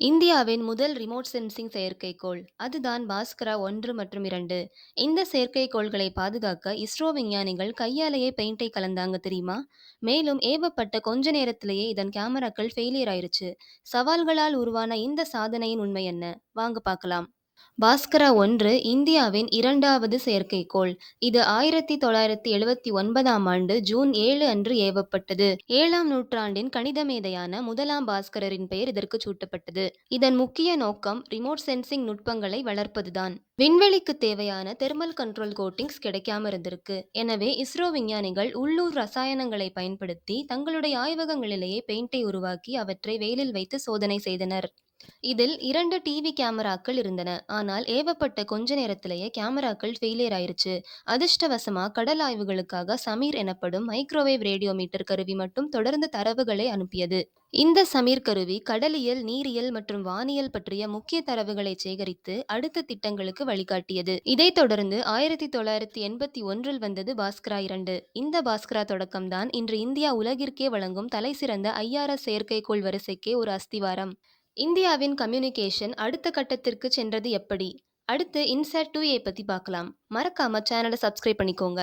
இந்தியாவின் முதல் remote sensing செயற்கைக்கோள். அதுதான் பாஸ்கரா ஒன்று மற்றும் இரண்டு. இந்த செயற்கைக்கோள்களை பாதுகாக்க இஸ்ரோ விஞ்ஞானிகள் கையாலேயே பெயிண்டை கலந்தாங்க தெரியுமா? மேலும் ஏவப்பட்ட கொஞ்ச நேரத்திலேயே இதன் கேமராக்கள் ஃபெயிலியர் ஆயிருச்சு. சவால்களால் உருவான இந்த சாதனையின் உண்மை என்ன? வாங்க பார்க்கலாம். பாஸ்கரா ஒன்று இந்தியாவின் இரண்டாவது செயற்கைக்கோள். இது ஆயிரத்தி தொள்ளாயிரத்தி எழுவத்தி ஒன்பதாம் ஆண்டு ஜூன் ஏழு அன்று ஏவப்பட்டது. ஏழாம் நூற்றாண்டின் கணித மேதையான முதலாம் பாஸ்கரரின் பெயர் இதற்கு சூட்டப்பட்டது. இதன் முக்கிய நோக்கம் ரிமோட் சென்சிங் நுட்பங்களை வளர்ப்பதுதான். விண்வெளிக்கு தேவையான தெர்மல் கண்ட்ரோல் கோட்டிங்ஸ் கிடைக்காம இருந்திருக்கு. எனவே இஸ்ரோ விஞ்ஞானிகள் உள்ளூர் ரசாயனங்களை பயன்படுத்தி தங்களுடைய ஆய்வகங்களிலேயே பெயிண்டை உருவாக்கி அவற்றை வெயிலில் வைத்து சோதனை செய்தனர். இதில் இரண்டு டிவி கேமராக்கள் இருந்தன. ஆனால் ஏவப்பட்ட கொஞ்ச நேரத்திலேயே கேமராக்கள் ஃபெயிலியர் ஆயிருச்சு. அதிர்ஷ்டவசமா கடல் ஆய்வுகளுக்காக சமீர் எனப்படும் மைக்ரோவேவ் ரேடியோ மீட்டர் கருவி மட்டும் தொடர்ந்து தரவுகளை அனுப்பியது. இந்த சமீர் கருவி கடலியல் நீரியல் மற்றும் வானியல் பற்றிய முக்கிய தரவுகளை சேகரித்து அடுத்த திட்டங்களுக்கு வழிகாட்டியது. இதைத் தொடர்ந்து ஆயிரத்தி தொள்ளாயிரத்தி எண்பத்தி ஒன்றில் வந்தது பாஸ்கரா இரண்டு. இந்த பாஸ்கரா தொடக்கம்தான் இன்று இந்தியா உலகிற்கே வழங்கும் தலைசிறந்த ஐஆர்எஸ் செயற்கைக்கோள் வரிசைக்கே ஒரு அஸ்திவாரம். இந்தியாவின் கம்யூனிகேஷன் அடுத்த கட்டத்திற்கு சென்றது எப்படி? அடுத்து இன்சாட் டூ ஏ பற்றி பார்க்கலாம். மறக்காம சேனலை சப்ஸ்கிரைப் பண்ணிக்கோங்க.